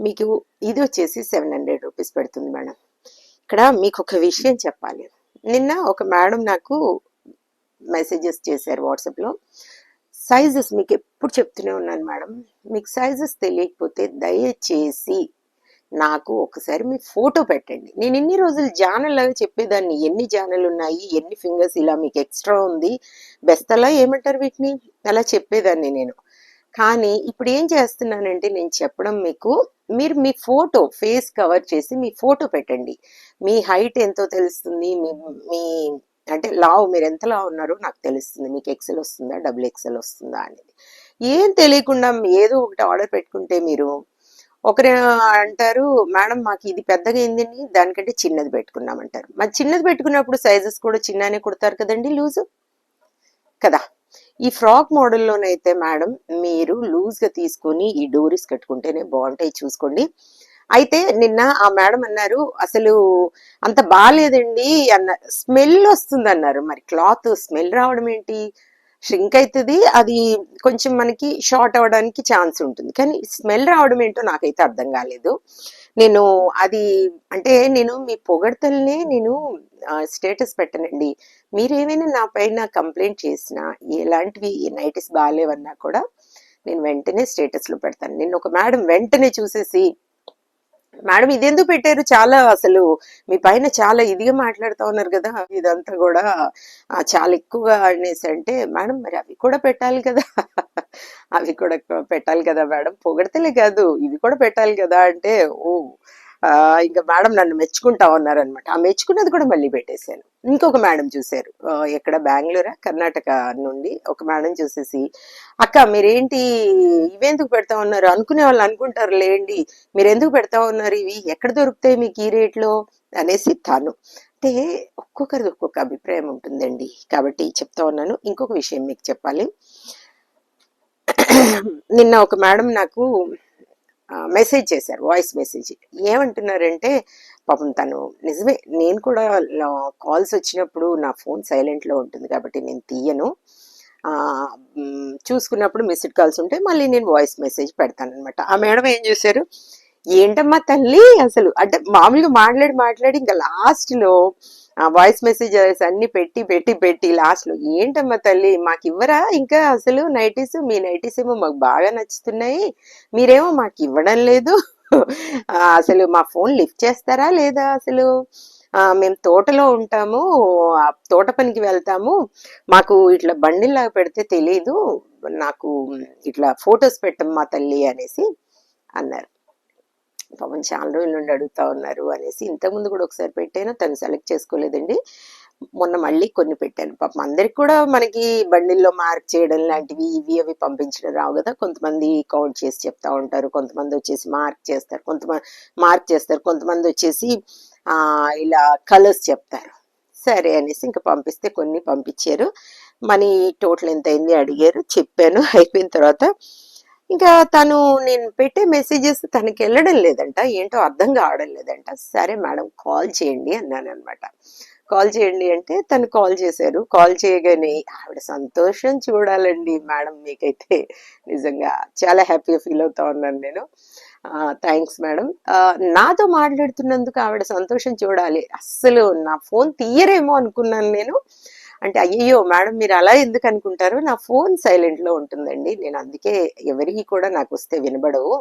మీకు ఇది వచ్చేసి సెవెన్ హండ్రెడ్ రూపీస్ పడుతుంది మేడం. ఇక్కడ మీకు ఒక విషయం చెప్పాలి. నిన్న ఒక మేడం నాకు మెసేజెస్ చేశారు వాట్సాప్లో సైజెస్ మీకు ఎప్పుడు చెప్తూనే ఉన్నాను మేడం. మీకు సైజెస్ తెలియకపోతే దయచేసి నాకు ఒకసారి మీ ఫోటో పెట్టండి. నేను ఇన్ని రోజులు జానల్లాగా చెప్పేదాన్ని? ఎన్ని జానలు ఉన్నాయి? ఎన్ని ఫింగర్స్ ఇలా మీకు ఎక్స్ట్రా ఉంది? బెస్తలా ఏమంటారు వీటిని? అలా చెప్పేదాన్ని నేను. కానీ ఇప్పుడు ఏం చేస్తున్నానంటే నేను చెప్పడం మీకు మీరు మీ ఫోటో ఫేస్ కవర్ చేసి మీ ఫోటో పెట్టండి. మీ హైట్ ఎంతో తెలుస్తుంది మీ మీ అంటే లావ్ మీరు ఎంత లావు ఉన్నారో నాకు తెలుస్తుంది. మీకు ఎక్సెల్ వస్తుందా డబుల్ ఎక్సెల్ వస్తుందా అనేది. ఏం తెలియకుండా ఏదో ఒకటి ఆర్డర్ పెట్టుకుంటే మీరు ఒకరు అంటారు మేడం మాకు ఇది పెద్దగా ఏందని దానికంటే చిన్నది పెట్టుకున్నామంటారు మరి చిన్నది పెట్టుకున్నప్పుడు సైజెస్ కూడా చిన్ననే కుడతారు కదండి లూజు? కదా? ఈ ఫ్రాక్ మోడల్లోనైతే మేడం మీరు లూజ్గా తీసుకొని ఈ డోరీస్ కట్టుకుంటేనే బాగుంటాయి చూసుకోండి. అయితే నిన్న ఆ మేడం అన్నారు అసలు అంత బాగాలేదండి అన్న స్మెల్ వస్తుంది అన్నారు మరి క్లాత్ స్మెల్ రావడం ఏంటి? ష్రింక్ అవుతుంది అది కొంచెం మనకి షార్ట్ అవ్వడానికి ఛాన్స్ ఉంటుంది. కానీ స్మెల్ రావడం ఏంటో నాకైతే అర్థం కాలేదు. నేను అది అంటే నేను మీ పొగడతల్నే నేను స్టేటస్ పెట్టనండి. మీరేమైనా నా పైన కంప్లైంట్ చేసినా ఎలాంటివి నైటిస్ బాగాలేవన్నా కూడా నేను వెంటనే స్టేటస్లో పెడతాను. నేను ఒక మేడం వెంటనే చూసేసి మేడం ఇదెందుకు పెట్టారు? చాలా అసలు మీ పైన చాలా ఇదిగా మాట్లాడుతా ఉన్నారు కదా ఇదంతా కూడా చాలా ఎక్కువగా అనేసి అంటే మేడం మరి అవి కూడా పెట్టాలి కదా అవి కూడా పెట్టాలి కదా మేడం పొగడతలే కాదు ఇవి కూడా పెట్టాలి కదా అంటే ఓ ఇంకా మేడం నన్ను మెచ్చుకుంటా ఉన్నారనమాట ఆ మెచ్చుకున్నది కూడా మళ్ళీ పెట్టేశాను. ఇంకొక మేడం చూశారు. ఎక్కడ? బెంగళూరా? కర్ణాటక నుండి ఒక మేడం చూసేసి అక్క మీరేంటి ఇవెందుకు పెడతా ఉన్నారు అనుకునే వాళ్ళు అనుకుంటారు లేండి మీరు ఎందుకు పెడతా ఉన్నారు ఇవి? ఎక్కడ దొరుకుతాయి మీకు ఈ రేట్లో? అనేసి తాను. అంటే ఒక్కొక్కరిది ఒక్కొక్క అభిప్రాయం ఉంటుందండి. కాబట్టి చెప్తా ఉన్నాను. ఇంకొక విషయం మీకు చెప్పాలి. నిన్న ఒక మేడం నాకు మెసేజ్ చేశారు వాయిస్ మెసేజ్. ఏమంటున్నారంటే పాపం తను నిజమే నేను కూడా కాల్స్ వచ్చినప్పుడు నా ఫోన్ సైలెంట్లో ఉంటుంది కాబట్టి నేను తీయను. చూసుకున్నప్పుడు మిస్డ్ కాల్స్ ఉంటే మళ్ళీ నేను వాయిస్ మెసేజ్ పెడతాను అనమాట ఆ మేడం ఏం చేశారు? ఏంటమ్మా తల్లి అసలు అంటే మామూలుగా మాట్లాడి మాట్లాడి ఇంకా లాస్ట్లో వాయిస్ మెసేజెస్ అన్ని పెట్టి పెట్టి పెట్టి లాస్ట్లో ఏంటమ్మా తల్లి మాకు ఇవ్వరా? ఇంకా అసలు నైటీస్? మీ నైటీస్ ఏమో మాకు బాగా నచ్చుతున్నాయి. మీరేమో మాకు ఇవ్వడం లేదు. అసలు మా ఫోన్ లిఫ్ట్ చేస్తారా లేదా అసలు? మేము తోటలో ఉంటాము. తోట పనికి వెళ్తాము. మాకు ఇట్లా బండిల్లాగా పెడితే తెలియదు నాకు ఇట్లా ఫొటోస్ పెట్టమ్మా తల్లి అనేసి అన్నారు. పాపం చాలా రోజుల నుండి అడుగుతా ఉన్నారు అనేసి ఇంతకుముందు కూడా ఒకసారి పెట్టాను తను సెలెక్ట్ చేసుకోలేదండి. మొన్న మళ్ళీ కొన్ని పెట్టాను. పాపం అందరికి కూడా మనకి బండిల్లో మార్క్ చేయడం లాంటివి ఇవి అవి పంపించడం రావు కదా. కొంతమంది కౌంట్ చేసి చెప్తా ఉంటారు కొంతమంది వచ్చేసి మార్క్ చేస్తారు కొంతమంది మార్క్ చేస్తారు కొంతమంది వచ్చేసి ఇలా కలర్స్ చెప్తారు. సరే అనేసి ఇంకా పంపిస్తే కొన్ని పంపించారు. మనీ టోటల్ ఎంత అయింది అడిగారు చెప్పాను. అయిపోయిన తర్వాత ఇంకా తను నేను పెట్టే మెసేజెస్ తనకి వెళ్ళడం లేదంట ఏంటో అర్థం కావడం లేదంట. సరే మేడం కాల్ చేయండి అన్నాను అనమాట కాల్ చేయండి అంటే తను కాల్ చేశారు. కాల్ చేయగానే ఆవిడ సంతోషం చూడాలండి మేడం మీకైతే నిజంగా చాలా హ్యాపీగా ఫీల్ అవుతా ఉన్నాను నేను. Thanks madam. నాతో మాట్లాడుతున్నందుకు ఆవిడ సంతోషం చూడాలి. అస్సలు నా ఫోన్ తీయరేమో అనుకున్నాను నేను. అంటే అయ్యో మేడం మీరు అలా ఎందుకు అనుకుంటారు? నా ఫోన్ సైలెంట్లో ఉంటుందండి. నేను అందుకే ఎవరికి కూడా నాకు వస్తే వినబడవు.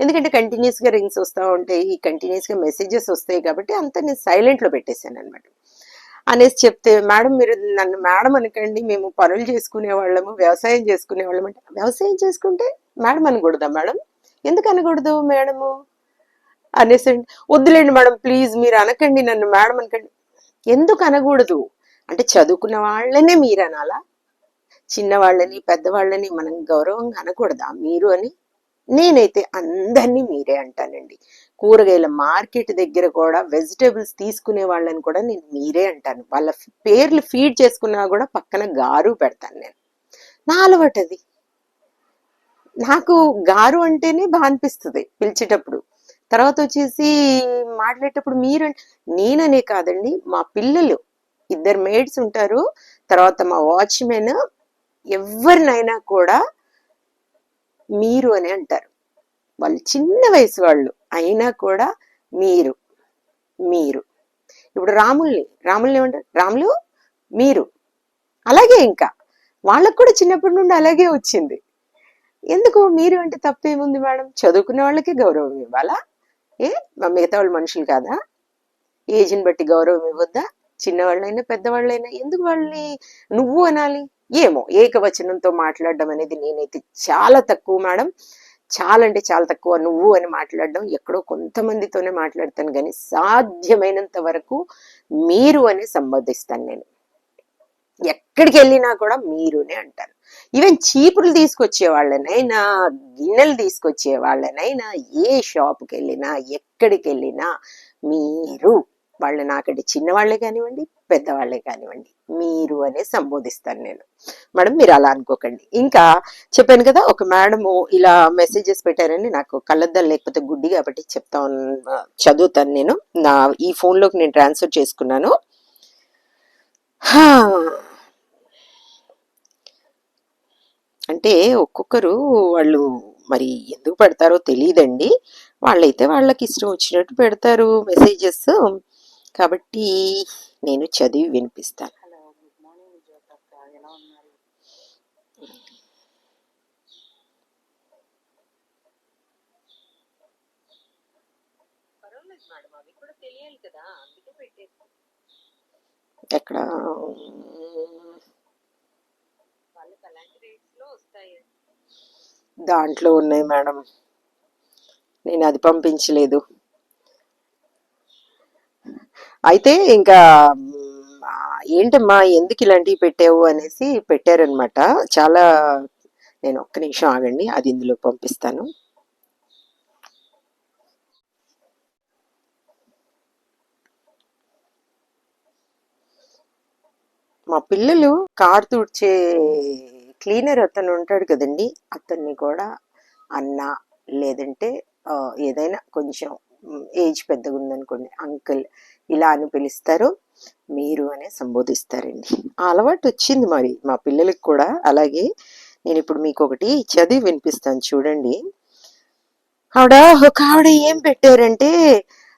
ఎందుకంటే కంటిన్యూస్గా రింగ్స్ వస్తూ ఉంటాయి కంటిన్యూస్గా మెసేజెస్ వస్తాయి కాబట్టి అంత నేను సైలెంట్లో పెట్టేశాను అనమాట అనేసి చెప్తే మేడం మీరు నన్ను మేడం అనకండి మేము పనులు చేసుకునే వాళ్ళము వ్యవసాయం చేసుకునే వాళ్ళం అంటే వ్యవసాయం చేసుకుంటే మేడం అనకూడదా మేడం? ఎందుకు అనకూడదు మేడము? అనేసి వద్దులేండి మేడం ప్లీజ్ మీరు అనకండి నన్ను మేడం అనకండి. ఎందుకు అనకూడదు? అంటే చదువుకున్న వాళ్ళనే మీరు అనాలా? చిన్నవాళ్ళని పెద్దవాళ్ళని మనం గౌరవంగా అనకూడదా? మీరు అని? నేనైతే అందరినీ మీరే అంటానండి. కూరగాయల మార్కెట్ దగ్గర కూడా వెజిటేబుల్స్ తీసుకునే వాళ్ళని కూడా నేను మీరే అంటాను. వాళ్ళ పేర్లు ఫీడ్ చేసుకున్నా కూడా పక్కన గారు పెడతాను నేను. నా అలవాటు అది. నాకు గారు అంటేనే బాగా అనిపిస్తుంది పిలిచేటప్పుడు. తర్వాత వచ్చేసి మాట్లాడేటప్పుడు మీరు నేననే కాదండి మా పిల్లలు ఇద్దరు మేడ్స్ ఉంటారు. తర్వాత మా వాచ్మెన్ ఎవరినైనా కూడా మీరు అని అంటారు. వాళ్ళు చిన్న వయసు వాళ్ళు అయినా కూడా మీరు మీరు. ఇప్పుడు రాముల్ని రాముల్ని ఏమంటారు? రాములు మీరు. అలాగే ఇంకా. వాళ్ళకు కూడా చిన్నప్పటి నుండి అలాగే వచ్చింది. ఎందుకు? మీరు అంటే తప్పేముంది మేడం? చదువుకునే వాళ్ళకి గౌరవం ఇవ్వాలా? ఏ? మా మిగతా వాళ్ళు మనుషులు కాదా? ఏజ్ని బట్టి గౌరవం ఇవ్వద్దా? చిన్నవాళ్ళైనా పెద్దవాళ్ళైనా ఎందుకు వాళ్ళని నువ్వు అనాలి? ఏమో ఏకవచనంతో మాట్లాడడం అనేది నేనైతే చాలా తక్కువ మేడం. చాలా అంటే చాలా తక్కువ నువ్వు అని మాట్లాడడం. ఎక్కడో కొంతమందితోనే మాట్లాడతాను కానీ సాధ్యమైనంత వరకు మీరు అని సంబోధిస్తాను నేను. ఎక్కడికి వెళ్ళినా కూడా మీరునే అంటాను ఈవెన్ చీపులు తీసుకొచ్చే వాళ్ళనైనా గిన్నెలు తీసుకొచ్చే వాళ్ళనైనా ఏ షాప్కి వెళ్ళినా ఎక్కడికి వెళ్ళినా మీరు వాళ్ళు నాకంటే చిన్నవాళ్ళే కానివ్వండి పెద్దవాళ్ళే కానివ్వండి. మీరు అనే సంబోధిస్తాను నేను. మేడం మీరు అలా అనుకోకండి. ఇంకా చెప్పాను కదా ఒక మేడము ఇలా మెసేజెస్ పెట్టారని నాకు కళ్ళద్దాలు లేకపోతే గుడ్డి కాబట్టి చెప్తాను చదువుతాను నేను. నా ఈ ఫోన్లోకి నేను ట్రాన్స్ఫర్ చేసుకున్నాను. అంటే ఒక్కొక్కరు వాళ్ళు మరి ఎందుకు పెడతారో తెలియదండి. వాళ్ళైతే వాళ్ళకి ఇష్టం వచ్చినట్టు పెడతారు మెసేజెస్ కాబట్టి నేను చదివి వినిపిస్తాను. హలో గుడ్ మార్నింగ్ విజయత అక్క. ఎలా ఉన్నారు? పర్వాలేదు మేడం అవి కూడా తెలియాలి కదా అందుకే పెట్టేసి. ఎక్కడ? దాంట్లో ఉన్నాయి మేడం. నేను అది పంపించలేదు. అయితే ఇంకా ఏంటమ్మా ఎందుకు ఇలాంటివి పెట్టావు అనేసి పెట్టారనమాట చాలా నేను ఒక్క నిమిషం ఆగండి అది ఇందులో పంపిస్తాను. మా పిల్లలు కార్ తుడిచే క్లీనర్ అతను ఉంటాడు కదండి అతన్ని కూడా అన్న లేదంటే ఏదైనా కొంచెం ఏజ్ పెద్దగా ఉందనుకోండి అంకుల్ ఇలా అని పిలుస్తారు మీరు అనే సంబోధిస్తారండి. ఆ అలవాటు వచ్చింది మరి మా పిల్లలకు కూడా. అలాగే నేను ఇప్పుడు మీకు ఒకటి చదివి వినిపిస్తాను చూడండి. ఆవిడ ఒక ఆవిడ ఏం పెట్టారంటే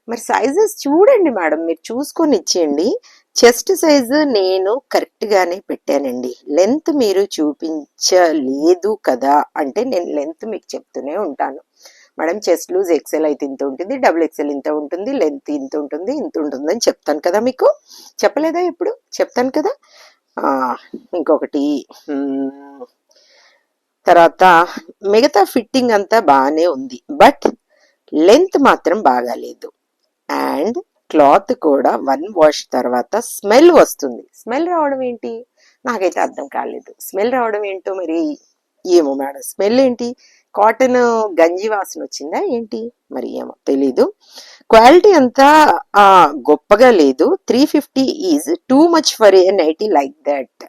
మరి సైజెస్ చూడండి మేడం మీరు చూసుకొని ఇచ్చేయండి. చెస్ట్ సైజు నేను కరెక్ట్ గానే పెట్టానండి. లెంత్ మీరు చూపించలేదు కదా అంటే నేను లెంత్ మీకు చెప్తూనే ఉంటాను. మేడం చెస్ట్ లూజ్ ఎక్సెల్ అయితే ఇంత ఉంటుంది డబుల్ ఎక్సెల్ ఇంత ఉంటుంది లెంత్ ఇంత ఉంటుంది ఇంత ఉంటుంది అని చెప్తాను కదా మీకు? చెప్పలేదా ఇప్పుడు? చెప్తాను కదా? ఇంకొకటి తర్వాత మిగతా ఫిట్టింగ్ అంతా బాగానే ఉంది బట్ లెంత్ మాత్రం బాగాలేదు. అండ్ క్లాత్ కూడా వన్ వాష్ తర్వాత స్మెల్ వస్తుంది. స్మెల్ రావడం ఏంటి? నాకైతే అర్థం కాలేదు. స్మెల్ రావడం ఏంటో మరి ఏమో మేడం. స్మెల్ ఏంటి? కాటన్ గంజి వాసన వచ్చిందా ఏంటి? మరి ఏమో తెలీదు. క్వాలిటీ అంతా గొప్పగా లేదు. Three fifty is too much for a nighty like that.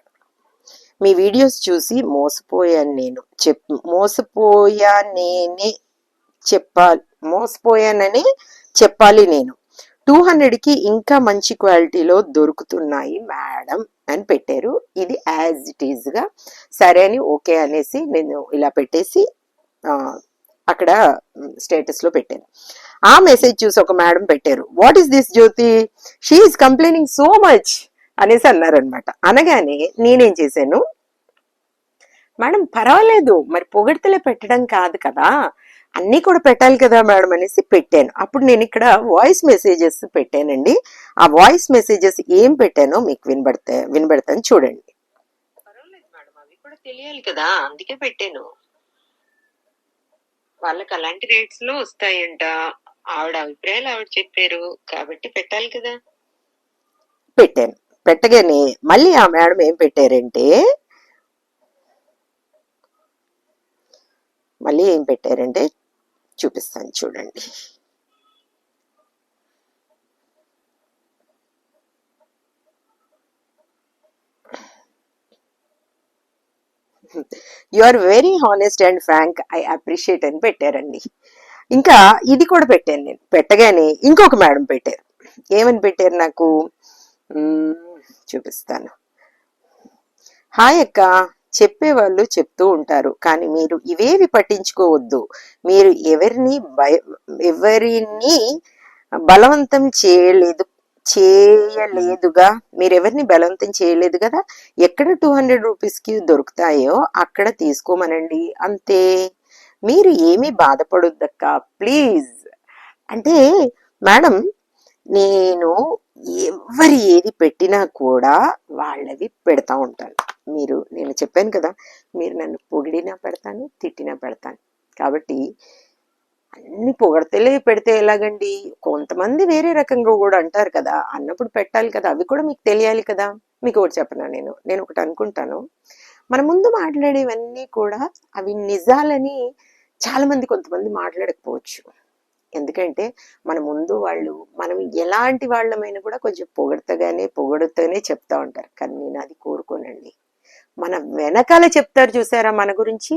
Me videos చూసి మోసపోయాను నేను. చెప్ మోసపోయా నేనే చెప్పాలి మోసపోయానని చెప్పాలి నేను. టూ హండ్రెడ్కి ఇంకా మంచి క్వాలిటీలో దొరుకుతున్నాయి మేడం అని పెట్టారు. ఇది యాజ్ ఇట్ ఈజ్గా. సరే అని ఓకే అనేసి నేను ఇలా పెట్టేసి అక్కడ స్టేటస్లో పెట్టాను ఆ మెసేజ్ చూసి ఒక మేడం పెట్టారు. What is this Jyothi she is complaining so much అనేసి అన్నారనమాట అనగానే నేనేం చేశాను? మేడం పర్వాలేదు. మరి పొగడ్తలే పెట్టడం కాదు కదా. అన్నీ కూడా పెట్టాలి కదా మేడం అనేసి పెట్టాను. అప్పుడు నేను ఇక్కడ వాయిస్ మెసేజెస్ పెట్టానండి. ఆ వాయిస్ మెసేజెస్ ఏం పెట్టానో మీకు వినబడతా వినబడతాను చూడండి. పర్వాలేదు మేడం అవి కూడా తెలియాలి కదా. అందుకే పెట్టాను. వాళ్ళకి అలాంటి రేట్స్లో వస్తాయంట. ఆవిడ అభిప్రాయాలు ఆవిడ చెప్పారు. కాబట్టి పెట్టాలి కదా. పెట్టాను. పెట్టగానే మళ్ళీ ఆ మేడం ఏం పెట్టారంటే మళ్ళీ ఏం పెట్టారంటే చూపిస్తాను చూడండి. You are very honest and frank I appreciate అని పెట్టారండి. ఇంకా ఇది కూడా పెట్టాను నేను. పెట్టగానే ఇంకొక మేడం పెట్టారు. ఏమని పెట్టారు నాకు? చూపిస్తాను. హాయ్ అక్క. చెప్పేవాళ్ళు చెప్తూ ఉంటారు. కానీ మీరు ఇవేవి పట్టించుకోవద్దు. మీరు ఎవరిని భయ ఎవరిని బలవంతం చేయలేదు. చేయలేదుగా. మీరు ఎవరిని బలవంతం చేయలేదు కదా? ఎక్కడ టూ హండ్రెడ్ రూపీస్కి దొరుకుతాయో అక్కడ తీసుకోమనండి. అంతే. మీరు ఏమీ బాధపడొద్దక్క. ప్లీజ్. అంటే మేడం నేను ఎవరి ఏది పెట్టినా కూడా వాళ్ళవి పెడతా ఉంటాను. మీరు నేను చెప్పాను కదా మీరు నన్ను పొగిడినా పెడతాను తిట్టినా పెడతాను. కాబట్టి అన్ని పొగడతలే పెడితే ఎలాగండి? కొంతమంది వేరే రకంగా కూడా అంటారు కదా అన్నప్పుడు పెట్టాలి కదా అవి కూడా మీకు తెలియాలి కదా. మీకు ఒకటి చెప్పనా నేను? నేను ఒకటి అనుకుంటాను. మన ముందు మాట్లాడేవన్నీ కూడా అవి నిజాలని చాలా మంది కొంతమంది మాట్లాడకపోవచ్చు. ఎందుకంటే మన ముందు వాళ్ళు మనం ఎలాంటి వాళ్ళమైనా కూడా కొంచెం పొగడతగానే పొగడుతూనే చెప్తా ఉంటారు. కానీ నేను అది కోరుకోనండి. మన వెనకాల చెప్తారు చూసారా మన గురించి?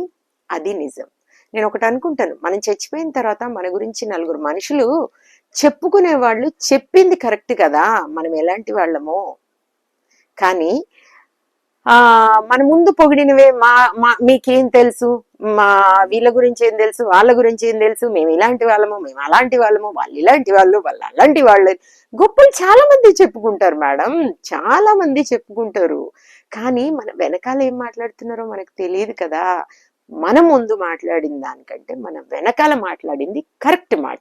అది నిజం. నేను ఒకటి అనుకుంటాను. మనం చచ్చిపోయిన తర్వాత మన గురించి నలుగురు మనుషులు చెప్పుకునే వాళ్ళు చెప్పింది కరెక్ట్ కదా? మనం ఎలాంటి వాళ్ళమో. కానీ ఆ మన ముందు పొగిడినవే మా మా మీకేం తెలుసు? మా వీళ్ళ గురించి ఏం తెలుసు? వాళ్ళ గురించి ఏం తెలుసు? మేము ఇలాంటి వాళ్ళము మేము అలాంటి వాళ్ళము వాళ్ళు ఇలాంటి వాళ్ళు వాళ్ళు అలాంటి వాళ్ళు. గొప్పలు చాలా మంది చెప్పుకుంటారు మేడం. చాలా మంది చెప్పుకుంటారు. కానీ మన వెనకాల ఏం మాట్లాడుతున్నారో మనకు తెలియదు కదా. మన ముందు మాట్లాడిన దానికంటే మన వెనకాల మాట్లాడింది కరెక్ట్ మాట.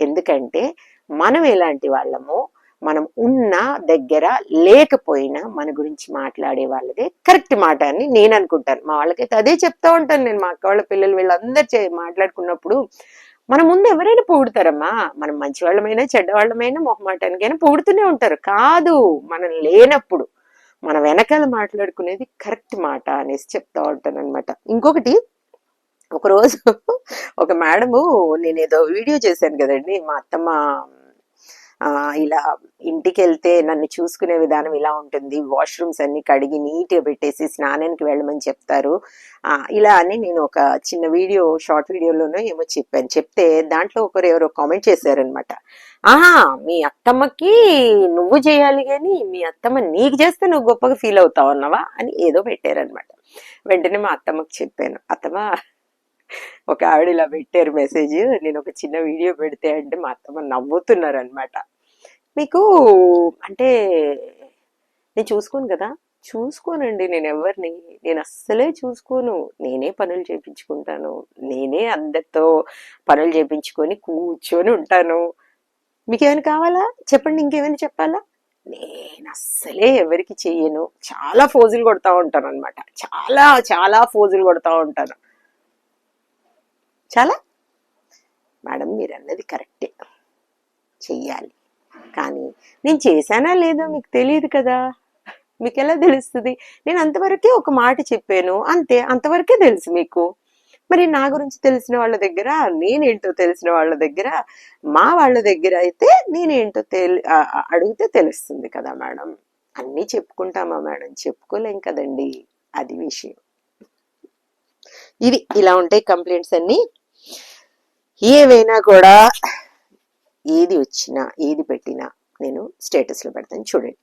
ఎందుకంటే మనం ఎలాంటి వాళ్ళమో మనం ఉన్న దగ్గర లేకపోయినా మన గురించి మాట్లాడే వాళ్ళదే కరెక్ట్ మాట అని నేను అనుకుంటాను. మా వాళ్ళకైతే అదే చెప్తా ఉంటాను నేను మా అక్క వాళ్ళ పిల్లలు వీళ్ళందరూ చే- మాట్లాడుకున్నప్పుడు. మన ముందు ఎవరైనా పొగుడతారమ్మా. మనం మంచి వాళ్ళమైనా చెడ్డవాళ్ళమైనా మొహమాటానికైనా పొగుడుతూనే ఉంటారు. కాదు మనం లేనప్పుడు. మన వెనకాల మాట్లాడుకునేది కరెక్ట్ మాట అనేసి చెప్తా ఉంటాను అనమాట ఇంకొకటి ఒకరోజు ఒక మేడము నేను ఏదో వీడియో చేశాను కదండి మా అత్తమ్మ ఇలా ఇంటికి వెళ్తే నన్ను చూసుకునే విధానం ఇలా ఉంటుంది. వాష్రూమ్స్ అన్ని కడిగి నీట్గా పెట్టేసి స్నానానికి వెళ్ళమని చెప్తారు. ఆ, ఇలా అని నేను ఒక చిన్న వీడియో షార్ట్ వీడియోలోనో ఏమో చెప్పాను. చెప్తే దాంట్లో ఒకరు ఎవరో కామెంట్ చేశారనమాట. ఆహా మీ అత్తమ్మకి నువ్వు చేయాలి కానీ మీ అత్తమ్మ నీకు చేస్తే నువ్వు గొప్పగా ఫీల్ అవుతావు అన్నవా? అని ఏదో పెట్టారనమాట. వెంటనే మా అత్తమ్మకి చెప్పాను. అత్తమ్మ ఒక ఆవిడ ఇలా పెట్టారు మెసేజ్. నేను ఒక చిన్న వీడియో పెడితే అంటే మా అత్తమ్మ నవ్వుతున్నారు అనమాట మీకు అంటే నేను చూసుకోను కదా? చూసుకోనండి నేను ఎవరిని? నేను అస్సలే చూసుకోను. నేనే పనులు చేపించుకుంటాను. నేనే అందరితో పనులు చేపించుకొని కూర్చొని ఉంటాను. మీకు ఏమైనా కావాలా? చెప్పండి ఇంకేమైనా చెప్పాలా? నేను అస్సలే ఎవరికి చెయ్యను. చాలా ఫోజులు కొడతా ఉంటాను అనమాట చాలా చాలా ఫోజులు కొడతా ఉంటాను. చాలా? మేడం మీరు అన్నది కరెక్టే. చెయ్యాలి. కానీ నేను చేశానా లేదో మీకు తెలియదు కదా. మీకు ఎలా తెలుస్తుంది? నేను అంతవరకే ఒక మాట చెప్పాను. అంతే అంతవరకే తెలుసు మీకు. మరి నా గురించి తెలిసిన వాళ్ళ దగ్గర నేనేంటో తెలిసిన వాళ్ళ దగ్గర మా వాళ్ళ దగ్గర అయితే నేనేంటో తెలి అడిగితే తెలుస్తుంది కదా మేడం. అన్నీ చెప్పుకుంటామా మేడం? చెప్పుకోలేం కదండి. అది విషయం. ఇది ఇలా ఉంటాయి కంప్లైంట్స్ అన్నీ. ఏవైనా కూడా ఏది వచ్చినా ఏది పెట్టినా నేను స్టేటస్లో పెడతాను. చూడండి.